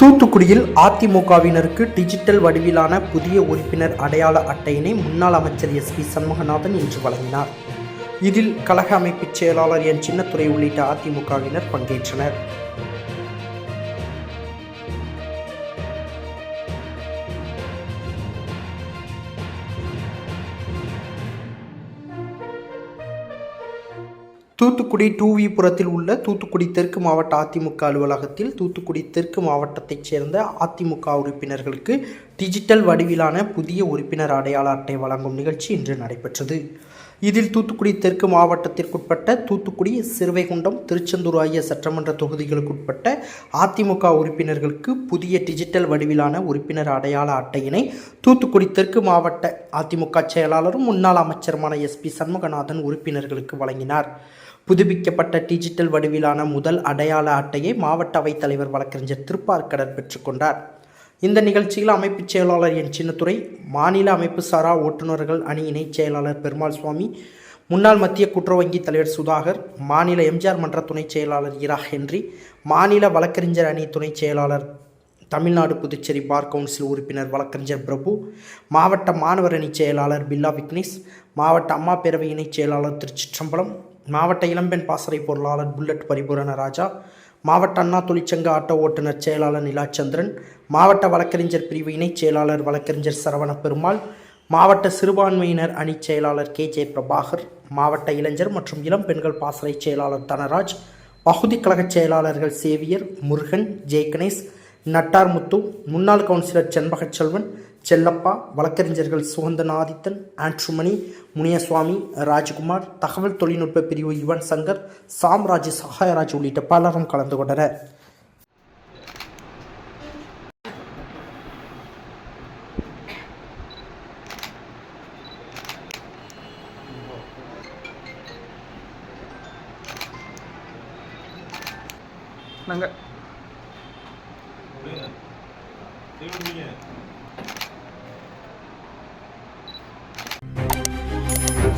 தூத்துக்குடியில் அதிமுகவினருக்கு டிஜிட்டல் வடிவிலான புதிய உறுப்பினர் அடையாள அட்டையினை முன்னாள் அமைச்சர் எஸ் பி சண்முகநாதன் இன்று வழங்கினார். இதில் கழக அமைப்புச் செயலாளர் என். சின்னத்துறை உள்ளிட்ட அதிமுகவினர் பங்கேற்றனர். தூத்துக்குடி டூவிபுரத்தில் உள்ள தூத்துக்குடி தெற்கு மாவட்ட அதிமுக அலுவலகத்தில் தூத்துக்குடி தெற்கு மாவட்டத்தைச் சேர்ந்த அதிமுக உறுப்பினர்களுக்கு டிஜிட்டல் வடிவிலான புதிய உறுப்பினர் அடையாள அட்டை வழங்கும் நிகழ்ச்சி இன்று நடைபெற்றது. இதில் தூத்துக்குடி தெற்கு மாவட்டத்திற்குட்பட்ட தூத்துக்குடி சிறுவைகுண்டம் திருச்செந்தூர் ஆகிய சட்டமன்ற தொகுதிகளுக்குட்பட்ட அதிமுக உறுப்பினர்களுக்கு புதிய டிஜிட்டல் வடிவிலான உறுப்பினர் அடையாள அட்டையினை தூத்துக்குடி தெற்கு மாவட்ட அதிமுக செயலாளரும் முன்னாள் அமைச்சருமான எஸ் பி சண்முகநாதன் உறுப்பினர்களுக்கு வழங்கினார். புதுப்பிக்கப்பட்ட டிஜிட்டல் வடிவிலான முதல் அடையாள அட்டையை மாவட்ட அவைத்தலைவர் வழக்கறிஞர் திருப்பார்கடர் பெற்றுக்கொண்டார் இந்த நிகழ்ச்சியில் அமைப்புச் செயலாளர் என் சின்னத்துறை மாநில அமைப்பு சாரா ஓட்டுநர்கள் அணி இணைச் செயலாளர் பெருமாள் சுவாமி முன்னாள் மத்திய குற்ற வங்கி தலைவர் சுதாகர் மாநில எம்ஜிஆர் மன்ற துணைச் செயலாளர் இரா ஹென்றி மாநில வழக்கறிஞர் அணி துணைச் செயலாளர் தமிழ்நாடு புதுச்சேரி பார் கவுன்சில் உறுப்பினர் வழக்கறிஞர் பிரபு மாவட்ட மாணவர் அணி செயலாளர் பில்லா விக்னேஷ் மாவட்ட அம்மா பேரவை இணைச் செயலாளர் திருச்சிற்றம்பலம் மாவட்ட இளம்பெண் பாசறை பொருளாளர் புல்லட் பரிபூரண ராஜா மாவட்ட அண்ணா தொழிற்சங்க ஆட்டோ ஓட்டுநர் செயலாளர் நிலாச்சந்திரன் மாவட்ட வழக்கறிஞர் பிரிவு இணைச் செயலாளர் வழக்கறிஞர் சரவண பெருமாள் மாவட்ட சிறுபான்மையினர் அணிச் செயலாளர் கே. ஜே. பிரபாகர் மாவட்ட இளைஞர் மற்றும் இளம் பெண்கள் பாசறை செயலாளர் தனராஜ் பகுதி கழகச் செயலாளர்கள் சேவியர் முருகன் ஜெய்கணேஷ் நட்டார் முத்து முன்னாள் கவுன்சிலர் செண்பகச்செல்வன் செல்லப்பா வழக்கறிஞர்கள் சுகந்தநாதித்தன் ஆண்ட்ருமணி முனியசுவாமி ராஜ்குமார் தகவல் தொழில்நுட்ப பிரிவு யுவன் சங்கர் சாம்ராஜ் சகாயராஜ் உள்ளிட்ட பலரும் கலந்து கொண்டனர். நாங்கள்